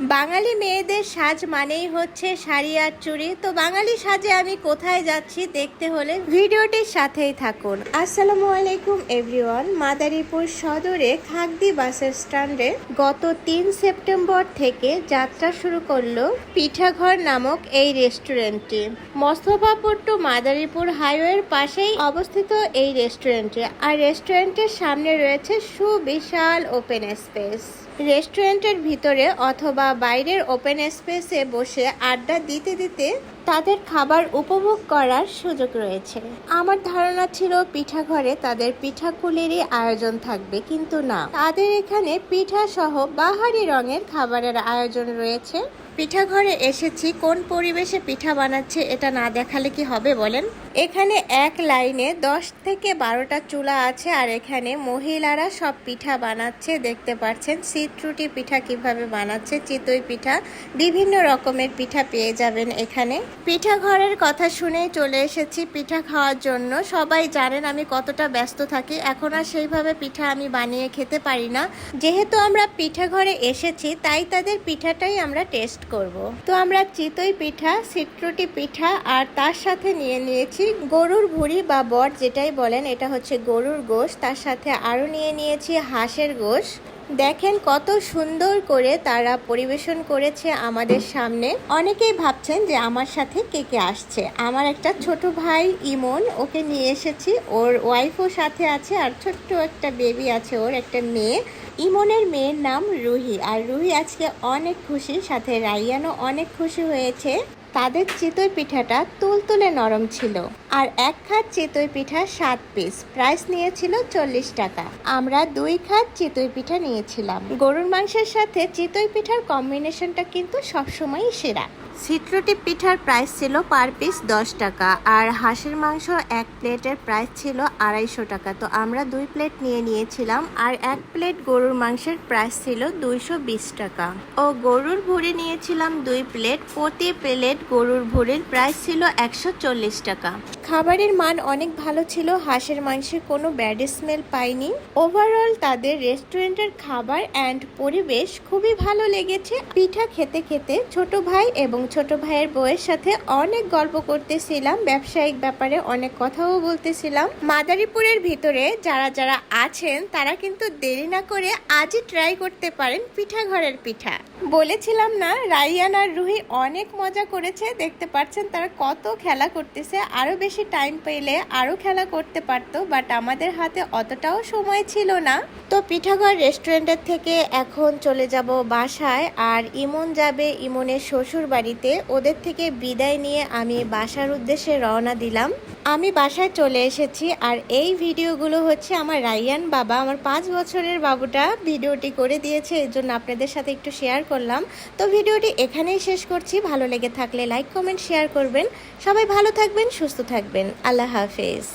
বাঙালি মেয়েদের সাজ মানেই হচ্ছে শাড়ি আর চুড়ি। তো বাঙালি সাজে আমি কোথায় যাচ্ছি দেখতে হলে ভিডিওটির সাথেই থাকুন। আসসালামু আলাইকুম এভরিওয়ান। মাদারীপুর সদরে খাগদি বাসের স্ট্যান্ডে গত তিন সেপ্টেম্বর থেকে যাত্রা শুরু করল পিঠাঘর নামক এই রেস্টুরেন্টটি। মস্তফাপুর টু মাদারীপুর হাইওয়ের পাশেই অবস্থিত এই রেস্টুরেন্টটি। আর রেস্টুরেন্টের সামনে রয়েছে সুবিশাল ওপেন স্পেস। রেস্টুরেন্টের ভিতরে অথবা বাইরের ওপেন স্পেসে বসে আড্ডা দিতে দিতে তাদের খাবার উপভোগ করার সুযোগ রয়েছে। আমার ধারণা ছিল পিঠাঘরে তাদের পিঠাকুলেরই আয়োজন থাকবে, কিন্তু না। তাদের এখানে পিঠা সহ বাহারি রঙের খাবারের আয়োজন রয়েছে। পিঠা ঘরে এসেছি, কোন পরিবেশে পিঠা বানাচ্ছে এটা না দেখালে কি হবে বলেন? এখানে এক লাইনে দশ থেকে বারোটা চুলা আছে আর এখানে মহিলারা সব পিঠা বানাচ্ছে, দেখতে পাচ্ছেন। সিটরুটি পিঠা কীভাবে বানাচ্ছে, চিতই পিঠা, বিভিন্ন রকমের পিঠা পেয়ে যাবেন এখানে। পিঠা ঘরের কথা শুনেই চলে এসেছি পিঠা খাওয়ার জন্য। সবাই জানেন আমি কতটা ব্যস্ত থাকি, এখন আর সেইভাবে পিঠা আমি বানিয়ে খেতে পারি না। যেহেতু আমরা পিঠা ঘরে এসেছি, তাই তাদের পিঠাটাই আমরা টেস্ট করব। তো আমরা চিতই পিঠা, সিট্রুটি পিঠা আর তার সাথে নিয়ে নিয়েছি গরুর ভুড়ি বা বট যেটাই বলেন, এটা হচ্ছে গরুর গোশ। তার সাথে আরও নিয়ে নিয়েছি হাঁসের গোশ। দেখেন কত সুন্দর করে তারা পরিবেশন করেছে আমাদের সামনে। অনেকেই ভাবছেন যে আমার সাথে কে কে আসছে। আমার একটা ছোট ভাই ইমন, ওকে নিয়ে এসেছি। ওর ওয়াইফও সাথে আছে আর ছোট্ট একটা বেবি আছে ওর একটা মেয়ে। ইমনের মেয়ের নাম রুহি। আর রুহি আজকে অনেক খুশি, সাথে রাইয়ানও অনেক খুশি হয়েছে। তাদের চিতই পিঠাটা তুলতুলে নরম ছিল। আর এক খাত চিতই পিঠা সাত পিস প্রাইস নিয়েছিল চল্লিশ টাকা। আমরা দুই খাত চিতই পিঠা নিয়েছিলাম। গরুর মাংসের সাথে চিতই পিঠার কম্বিনেশনটা কিন্তু সবসময়ই সেরা। সিটরুটি পিঠার প্রাইস ছিল পার পিস দশ টাকা, আর হাঁসের মাংস এক প্লেটের প্রাইস ছিল আড়াইশো টাকা। তো আমরা দুই প্লেট নিয়ে নিয়েছিলাম, আর এক প্লেট গরুর মাংসের প্রাইস ছিল দুইশো বিশ টাকা। ও গরুর ভুড়ি নিয়েছিলাম দুই প্লেট, প্রতি প্লেট গরুর ভোরের প্রাইস ছিল একশো চল্লিশ টাকা। খাবারের মান অনেক ভালো ছিল, হাঁসের মাংসের কোনো ব্যাড স্মেল পাইনি। ওভারঅল তাদের রেস্টুরেন্টের খাবার অ্যান্ড পরিবেশ খুবই ভালো লেগেছে। পিঠা খেতে খেতে ছোট ভাই এবং ছোট ভাইয়ের বউয়ের সাথে অনেক গল্প করতেছিলাম, ব্যবসায়িক ব্যাপারে অনেক কথাও বলতেছিলাম। মাদারীপুরের ভিতরে যারা যারা আছেন, তারা কিন্তু দেরি না করে আজই ট্রাই করতে পারেন পিঠা ঘরের পিঠা। বলেছিলাম না, রাইয়ান আর রুহি অনেক মজা করেছে, দেখতে পাচ্ছেন তারা কত খেলা করতেছে, আরও বেশি টাইম পেলে আরও খেলা করতে পারতো বাট আমাদের হাতে অতটাও সময় ছিল না। তো পিঠাঘর রেস্টুরেন্টের থেকে এখন চলে যাব বাসায়, আর ইমন যাবে ইমনের শ্বশুর বাড়িতে ওদের থেকে বিদায় নিয়ে আমি বাসার উদ্দেশ্যে রওনা দিলাম। আমি বাসায় চলে এসেছি আর এই ভিডিওগুলো হচ্ছে আমার রাইয়ান বাবা, আমার পাঁচ বছরের বাবুটা ভিডিওটি করে দিয়েছে, এর জন্য আপনাদের সাথে একটু শেয়ার করলাম। তো ভিডিওটি এখানেই শেষ করছি, ভালো লেগে থাকলে লাইক কমেন্ট শেয়ার করবেন। সবাই ভালো থাকবেন, সুস্থ থাকবেন। আল্লাহ হাফেজ।